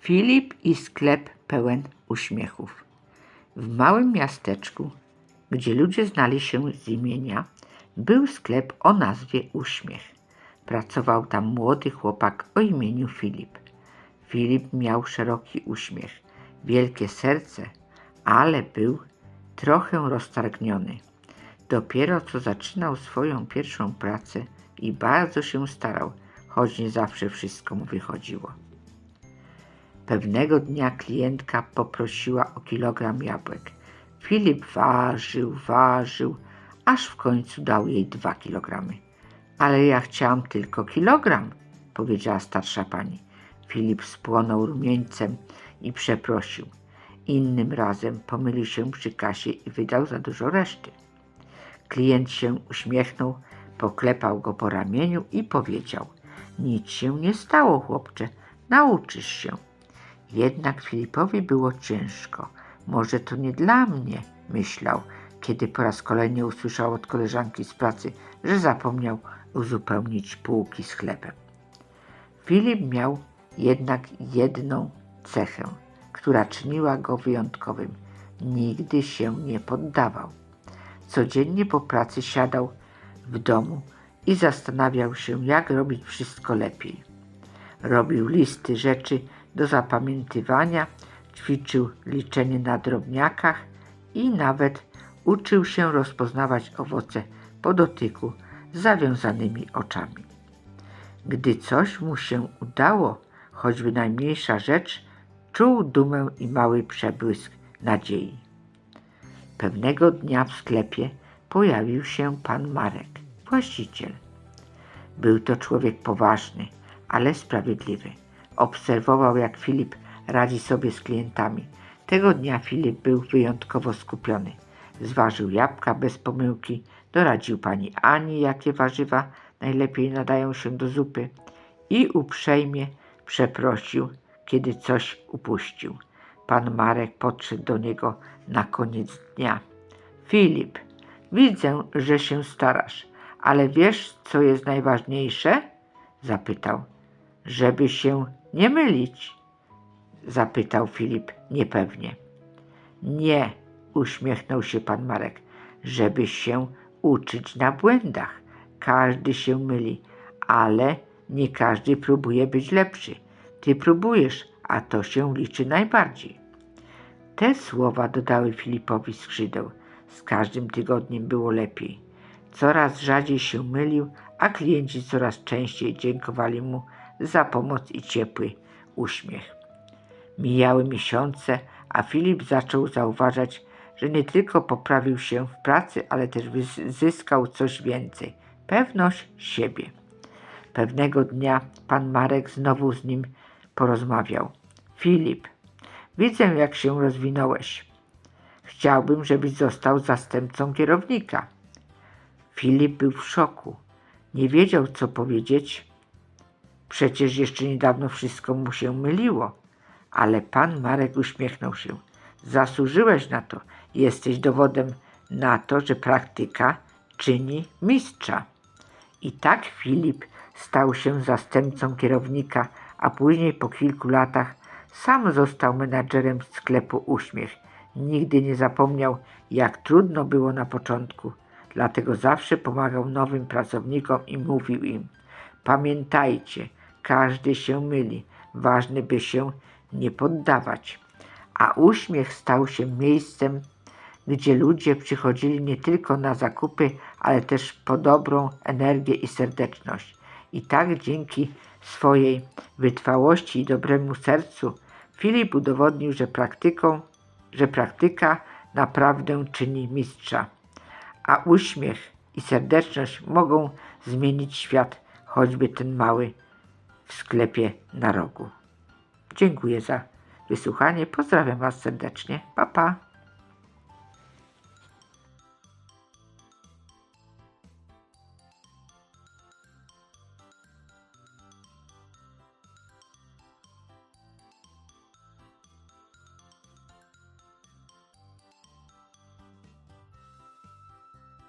Filip i sklep pełen uśmiechów. W małym miasteczku, gdzie ludzie znali się z imienia, był sklep o nazwie Uśmiech. Pracował tam młody chłopak o imieniu Filip. Filip miał szeroki uśmiech, wielkie serce, ale był trochę roztargniony. Dopiero co zaczynał swoją pierwszą pracę i bardzo się starał, choć nie zawsze wszystko mu wychodziło. Pewnego dnia klientka poprosiła o kilogram jabłek. Filip ważył, ważył, aż w końcu dał jej dwa kilogramy. Ale ja chciałam tylko kilogram, powiedziała starsza pani. Filip spłonął rumieńcem i przeprosił. Innym razem pomylił się przy kasie i wydał za dużo reszty. Klient się uśmiechnął, poklepał go po ramieniu i powiedział: Nic się nie stało, chłopcze, nauczysz się. Jednak Filipowi było ciężko. Może to nie dla mnie, myślał, kiedy po raz kolejny usłyszał od koleżanki z pracy, że zapomniał uzupełnić półki z chlebem. Filip miał jednak jedną cechę, która czyniła go wyjątkowym. Nigdy się nie poddawał. Codziennie po pracy siadał w domu i zastanawiał się, jak robić wszystko lepiej. Robił listy rzeczy do zapamiętywania, ćwiczył liczenie na drobniakach i nawet uczył się rozpoznawać owoce po dotyku z zawiązanymi oczami. Gdy coś mu się udało, choćby najmniejsza rzecz, czuł dumę i mały przebłysk nadziei. Pewnego dnia w sklepie pojawił się pan Marek, właściciel. Był to człowiek poważny, ale sprawiedliwy. Obserwował, jak Filip radzi sobie z klientami. Tego dnia Filip był wyjątkowo skupiony. Zważył jabłka bez pomyłki, doradził pani Ani, jakie warzywa najlepiej nadają się do zupy i uprzejmie przeprosił, kiedy coś upuścił. Pan Marek podszedł do niego na koniec dnia. Filip, widzę, że się starasz, ale wiesz, co jest najważniejsze? Zapytał. Żeby się nie mylić, zapytał Filip niepewnie. Nie, uśmiechnął się pan Marek, żeby się uczyć na błędach. Każdy się myli, ale nie każdy próbuje być lepszy. Ty próbujesz, a to się liczy najbardziej. Te słowa dodały Filipowi skrzydeł. Z każdym tygodniem było lepiej. Coraz rzadziej się mylił, a klienci coraz częściej dziękowali mu za pomoc i ciepły uśmiech. Mijały miesiące, a Filip zaczął zauważać, że nie tylko poprawił się w pracy, ale też zyskał coś więcej pewność siebie. Pewnego dnia pan Marek znowu z nim porozmawiał. Filip, widzę, jak się rozwinąłeś. Chciałbym, żebyś został zastępcą kierownika. Filip był w szoku. Nie wiedział, co powiedzieć. Przecież jeszcze niedawno wszystko mu się myliło. Ale pan Marek uśmiechnął się. Zasłużyłeś na to. Jesteś dowodem na to, że praktyka czyni mistrza. I tak Filip stał się zastępcą kierownika, a później po kilku latach sam został menadżerem sklepu Uśmiech. Nigdy nie zapomniał, jak trudno było na początku. Dlatego zawsze pomagał nowym pracownikom i mówił im: Pamiętajcie, każdy się myli, ważne by się nie poddawać. A uśmiech stał się miejscem, gdzie ludzie przychodzili nie tylko na zakupy, ale też po dobrą energię i serdeczność. I tak dzięki swojej wytrwałości i dobremu sercu Filip udowodnił, że praktyką, że praktyka naprawdę czyni mistrza. A uśmiech i serdeczność mogą zmienić świat, choćby ten mały w sklepie na rogu. Dziękuję za wysłuchanie. Pozdrawiam Was serdecznie. Pa, pa.